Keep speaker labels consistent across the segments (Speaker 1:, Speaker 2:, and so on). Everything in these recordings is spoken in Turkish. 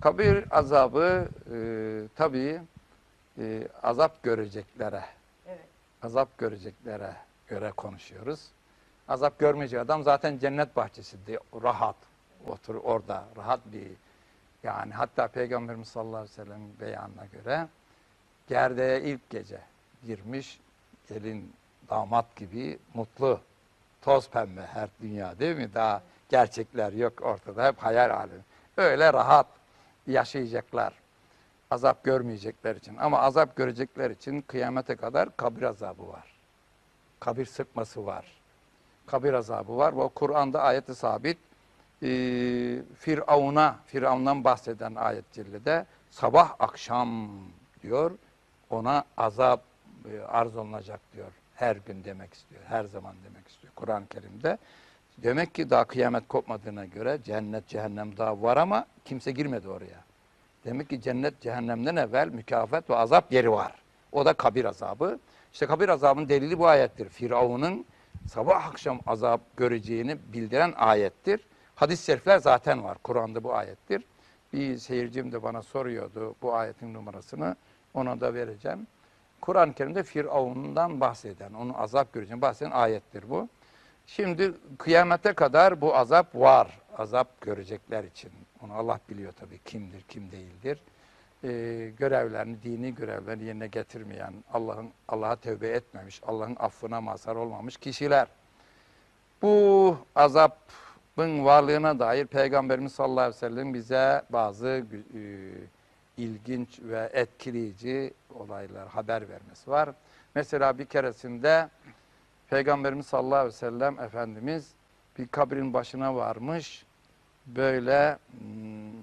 Speaker 1: Kabir azabı e, tabii e, azap göreceklere,
Speaker 2: Evet.
Speaker 1: azap göreceklere göre konuşuyoruz. Azap görmeyecek adam zaten cennet bahçesinde rahat otur orada rahat bir yani hatta Peygamberimiz sallallahu aleyhi ve sellem beyanına göre gerdeğe ilk gece girmiş gelin damat gibi mutlu toz pembe her dünya değil mi? Daha gerçekler yok ortada hep hayal alemi. Öyle rahat yaşayacaklar. Azap görmeyecekler için ama azap görecekler için kıyamete kadar kabir azabı var. Kabir sıkması var. Kabir azabı var. Bu Kur'an'da ayeti sabit. Ee, Firavun'a, Firavun'dan bahseden ayet cellede sabah akşam diyor ona azap e, arz olunacak diyor. Her gün demek istiyor. Her zaman demek istiyor Kur'an-ı Kerim'de. Demek ki daha kıyamet kopmadığına göre cennet cehennem daha var ama kimse girmedi oraya. Demek ki cennet cehennemden evvel mükafat ve azap yeri var. O da kabir azabı. İşte kabir azabının delili bu ayettir. Firavun'un sabah akşam azap göreceğini bildiren ayettir. Hadis-i şerifler zaten var. Kur'an'da bu ayettir. Bir seyircim de bana soruyordu bu ayetin numarasını. Ona da vereceğim. Kur'an-ı Kerim'de Firavun'dan bahseden, onun azap göreceğini bahseden ayettir bu. Şimdi kıyamete kadar bu azap var. Azap görecekler için. Onu Allah biliyor tabii kimdir, kim değildir. Ee, görevlerini, dini görevlerini yerine getirmeyen, Allah'ın Allah'a tövbe etmemiş, Allah'ın affına mazhar olmamış kişiler. Bu azabın varlığına dair Peygamberimiz sallallahu aleyhi ve sellem bize bazı e, ilginç ve etkileyici olaylar, haber vermesi var. Mesela bir keresinde Peygamberimiz sallallahu aleyhi ve sellem Efendimiz bir kabrin başına varmış. Böyle hmm,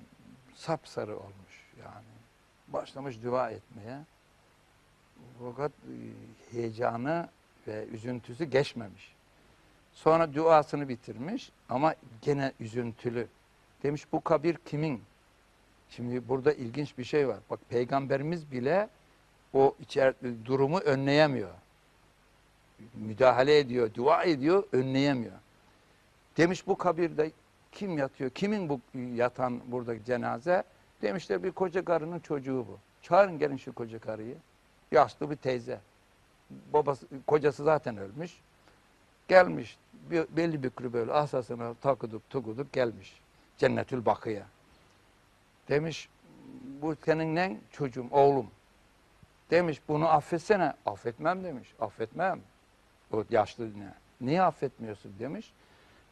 Speaker 1: sapsarı olmuş yani. Başlamış dua etmeye. Fakat e, heyecanı ve üzüntüsü geçmemiş. Sonra duasını bitirmiş ama gene üzüntülü. Demiş bu kabir kimin? Şimdi burada ilginç bir şey var. Bak peygamberimiz bile o içer durumu önleyemiyor. Müdahale ediyor, dua ediyor, önleyemiyor. Demiş bu kabirde kim yatıyor? Kimin bu yatan burada cenaze? Demişler bir koca karının çocuğu bu. Çağırın gelin şu koca karıyı. Yaşlı bir teyze. Babası, kocası zaten ölmüş. Gelmiş bir, belli büklü böyle asasına takıdıp tukudup gelmiş. Cennetül Bakı'ya. Demiş bu senin ne? Çocuğum, oğlum. Demiş bunu affetsene. Affetmem demiş. Affetmem. O yaşlı ne? Niye affetmiyorsun demiş.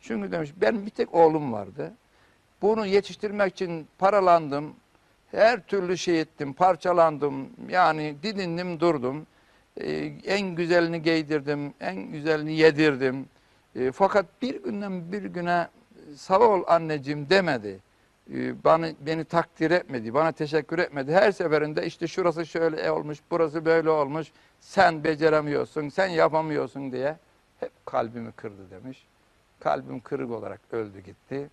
Speaker 1: Çünkü demiş benim bir tek oğlum vardı. Bunu yetiştirmek için paralandım. Her türlü şey ettim, parçalandım. Yani didindim, durdum. Ee, en güzelini giydirdim, en güzelini yedirdim. Ee, fakat bir günden bir güne sağ ol anneciğim demedi. Ee, bana, beni takdir etmedi, bana teşekkür etmedi. Her seferinde işte şurası şöyle olmuş, burası böyle olmuş. Sen beceremiyorsun, sen yapamıyorsun diye hep kalbimi kırdı demiş. Kalbim kırık olarak öldü gitti.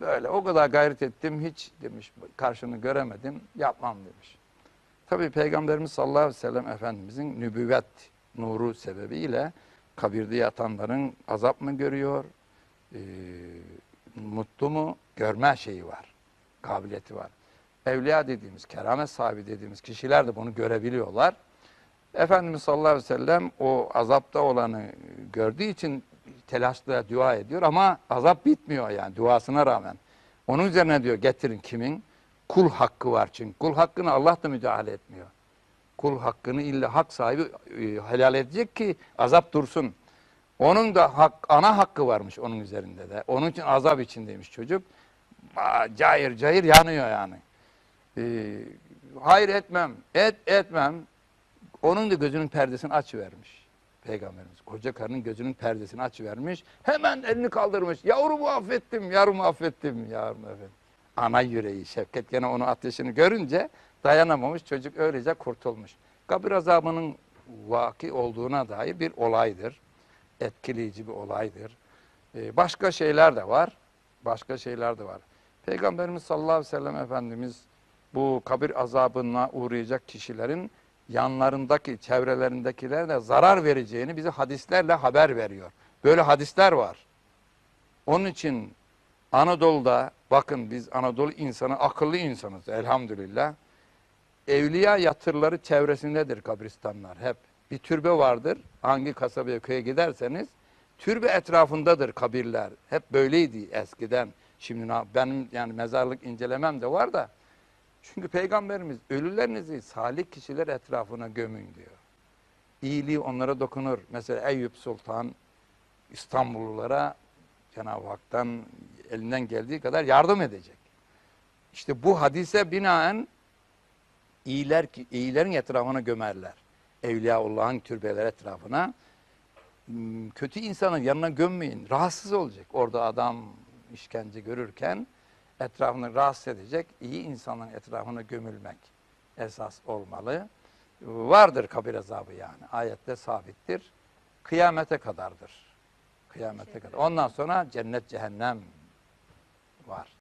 Speaker 1: Böyle o kadar gayret ettim hiç demiş karşını göremedim yapmam demiş. Tabii Peygamberimiz sallallahu aleyhi ve sellem Efendimizin nübüvvet nuru sebebiyle kabirde yatanların azap mı görüyor, e, mutlu mu görme şeyi var, kabiliyeti var. Evliya dediğimiz, keramet sahibi dediğimiz kişiler de bunu görebiliyorlar. Efendimiz sallallahu aleyhi ve sellem o azapta olanı gördüğü için telaşla dua ediyor ama azap bitmiyor yani duasına rağmen. Onun üzerine diyor getirin kimin? Kul hakkı var çünkü. Kul hakkını Allah da müdahale etmiyor. Kul hakkını illa hak sahibi e, helal edecek ki azap dursun. Onun da hak, ana hakkı varmış onun üzerinde de. Onun için azap içindeymiş çocuk. Cayır cayır yanıyor yani. Ee, hayır etmem, et etmem. Onun da gözünün perdesini açıvermiş. Peygamberimiz. Koca karının gözünün perdesini açıvermiş. Hemen elini kaldırmış. Yavrumu affettim, yavrumu affettim, yavrumu affettim. Ana yüreği Şevket gene onun ateşini görünce dayanamamış. Çocuk öylece kurtulmuş. Kabir azabının vaki olduğuna dair bir olaydır. Etkileyici bir olaydır. Ee, başka şeyler de var. Başka şeyler de var. Peygamberimiz sallallahu aleyhi ve sellem Efendimiz bu kabir azabına uğrayacak kişilerin yanlarındaki, çevrelerindekilerine zarar vereceğini bize hadislerle haber veriyor. Böyle hadisler var. Onun için Anadolu'da Bakın biz Anadolu insanı, akıllı insanız elhamdülillah. Evliya yatırları çevresindedir kabristanlar hep. Bir türbe vardır. Hangi kasabaya köye giderseniz türbe etrafındadır kabirler. Hep böyleydi eskiden. Şimdi benim yani mezarlık incelemem de var da. Çünkü peygamberimiz ölülerinizi salih kişiler etrafına gömün diyor. İyiliği onlara dokunur. Mesela Eyüp Sultan İstanbullulara Cenab-ı Hak'tan elinden geldiği kadar yardım edecek. İşte bu hadise binaen iyiler iyilerin etrafına gömerler. Evliyaullah'ın türbeler etrafına. Hmm, Kötü insanın yanına gömmeyin. Rahatsız olacak. Orada adam işkence görürken etrafını rahatsız edecek. iyi insanın etrafına gömülmek esas olmalı. Vardır kabir azabı yani. Ayette sabittir. Kıyamete kadardır. Kıyamete kadar. Ondan sonra cennet cehennem var.